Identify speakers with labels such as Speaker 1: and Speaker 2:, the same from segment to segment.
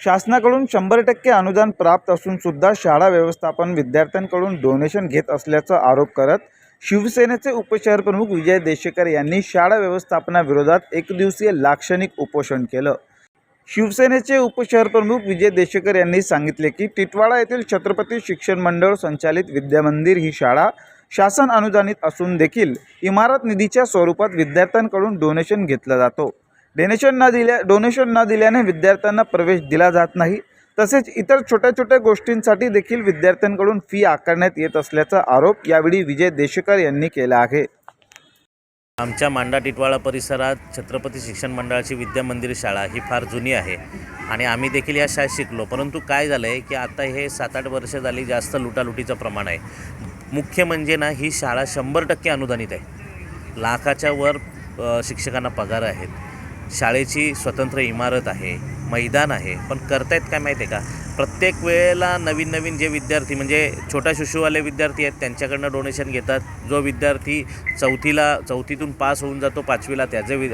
Speaker 1: शासनाकडून शंभर टक्के अनुदान प्राप्त असून सुद्धा शाळा व्यवस्थापन विद्यार्थ्यांकडून डोनेशन घेत असल्याचा आरोप करत शिवसेनेचे उपशहरप्रमुख विजय देशेकर यांनी शाळा व्यवस्थापनाविरोधात एकदिवसीय लाक्षणिक उपोषण केलं. शिवसेनेचे उपशहरप्रमुख विजय देशेकर यांनी सांगितले की टिटवाळा येथील छत्रपती शिक्षण मंडळ संचालित विद्यामंदिर ही शाळा शासन अनुदानित असून देखील इमारत निधीच्या स्वरूपात विद्यार्थ्यांकडून डोनेशन घेतला जातो. डोनेशन न दिल्या डोनेशन न दिल्याने विद्यार्थ्यांना प्रवेश दिला जात नाही. तसेच इतर छोट्या छोट्या गोष्टींसाठी देखील विद्यार्थ्यांकडून फी आकारण्यात येत असल्याचा आरोप यावेळी विजय देशेकर यांनी केला आहे.
Speaker 2: आमच्या मांडा टिटवाळा परिसरात छत्रपती शिक्षण मंडळाची विद्या मंदिर शाळा ही फार जुनी आहे आणि आम्ही देखील या शाळेत शिकलो. परंतु काय झालं आहे की आता हे सात आठ वर्ष झाली जास्त लुटालुटीचं प्रमाण आहे. मुख्य म्हणजे ना ही शाळा शंभर टक्के अनुदानित आहे. लाखाच्या वर शिक्षकांना पगार आहेत. शाळेची स्वतंत्र इमारत आहे मैदान आहे. पण करतायत काय माहिती आहे का? प्रत्येक वेळेला नवीन नवीन जे विद्यार्थी म्हणजे छोट्या शिशुवाले विद्यार्थी आहेत त्यांच्याकडनं डोनेशन घेतात. जो विद्यार्थी चौथीला चौथीतून पास होऊन जातो पाचवीला त्याचे वि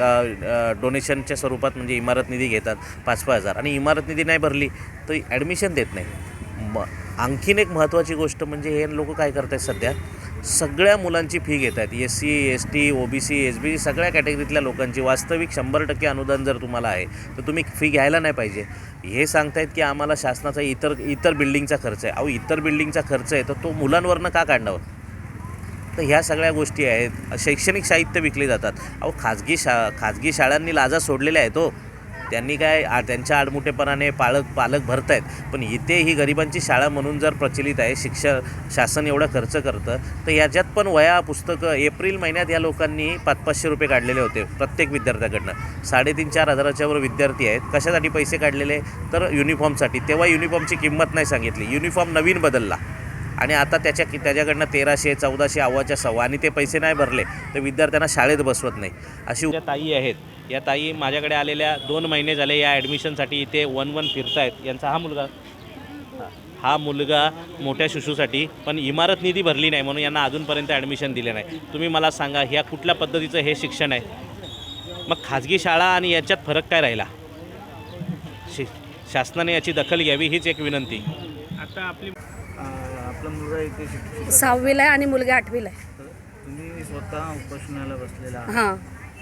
Speaker 2: डोनेशनच्या स्वरूपात म्हणजे इमारत निधी घेतात पाच पाच हजार. आणि इमारत निधी नाही भरली तर ॲडमिशन देत नाही म आणखीन एक महत्त्वाची गोष्ट म्हणजे हे लोक काय करत आहेत सध्या? सगळ्या मुलांची फी घेत आहेत. S C S T O B C S B सगळ्या कॅटेगरीतल्या लोकांची वास्तविक शंभर टक्के अनुदान जर तुम्हाला आहे तर तुम्ही फी घ्यायला नाही पाहिजे. हे सांगतायत की आम्हाला शासनाचा इतर इतर बिल्डिंगचा खर्च आहे. अहो इतर बिल्डिंगचा खर्च आहे तर तो मुलांवरनं का काढणार? तर ह्या सगळ्या गोष्टी आहेत. शैक्षणिक साहित्य विकले जातात. अहो खाजगी शा खाजगी शाळांनी लाजा सोडलेल्या आहेत हो. त्यांनी काय आ त्यांच्या आडमुठेपणाने पालक पालक भरत आहेत पण इथे ही गरिबांची शाळा म्हणून जर प्रचलित आहे शिक्षण शासन एवढा खर्च करतं तर याच्यात पण वया पुस्तकं एप्रिल महिन्यात या लोकांनी पाच पाचशे रुपये काढलेले होते प्रत्येक विद्यार्थ्याकडनं. साडेतीन चार हजाराच्या वर विद्यार्थी आहेत. कशासाठी पैसे काढलेले? तर युनिफॉर्मसाठी. तेव्हा युनिफॉर्मची किंमत नाही सांगितली. युनिफॉर्म नवीन बदलला. आणि आता त्याच्या त्याच्याकडनं तेराशे चौदाशे अव्वाच्या सव्वा आणि ते पैसे नाही भरले तर विद्यार्थ्यांना शाळेत बसवत नाही. अशी ताई आहेत या ताई माझ्याकडे आलेल्या दोन महिने झाले या ॲडमिशनसाठी इथे वन वन फिरतायत. यांचा हा मुलगा. हा मुलगा मोठ्या शिशूसाठी पण इमारत निधी भरली नाही म्हणून यांना अजूनपर्यंत ॲडमिशन दिले नाही. तुम्ही मला सांगा ह्या कुठल्या पद्धतीचं हे शिक्षण आहे? मग खाजगी शाळा आणि याच्यात फरक काय राहिला? शि शासनाने याची दखल घ्यावी हीच एक विनंती.
Speaker 3: आता आपली
Speaker 1: आपला मुलगा इथे
Speaker 4: सहावीला आहे आणि मुलगा आठवीला आहे.
Speaker 1: तुम्ही स्वतः उपोषणाला बसलेला
Speaker 4: हां.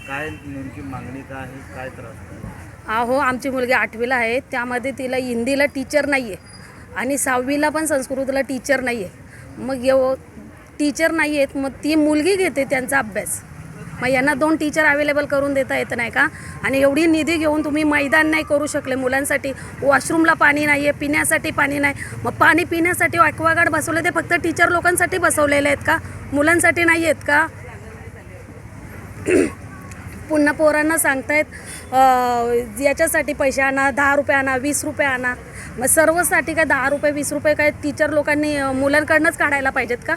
Speaker 1: काय नेमकी मागणी काय आहे? काय त्रास
Speaker 4: अहो आमची मुलगी आठवीला आहे. त्यामध्ये तिला हिंदीला टीचर नाही आहे आणि सहावीला पण संस्कृतला टीचर नाही आहे मग एव टीचर नाही आहेत मग ती मुलगी घेते त्यांचा अभ्यास. मग यांना दोन टीचर अवेलेबल करून देता येत नाही का? आणि एवढी निधी घेऊन तुम्ही मैदान नाही करू शकले मुलांसाठी. वॉशरूमला पाणी नाही आहे पिण्यासाठी पाणी नाही. मग पाणी पिण्यासाठी ॲक्वागार्ड बसवले ते फक्त टीचर लोकांसाठी बसवलेले आहेत का? मुलांसाठी नाही आहेत का? पुन्हा पोरांना सांगतायत याच्यासाठी पैसे आणा दहा रुपये आणा वीस रुपये आणा. मग सर्वसाठी काय दहा रुपये वीस रुपये काय टीचर लोकांनी मुलांकडनंच काढायला पाहिजेत का?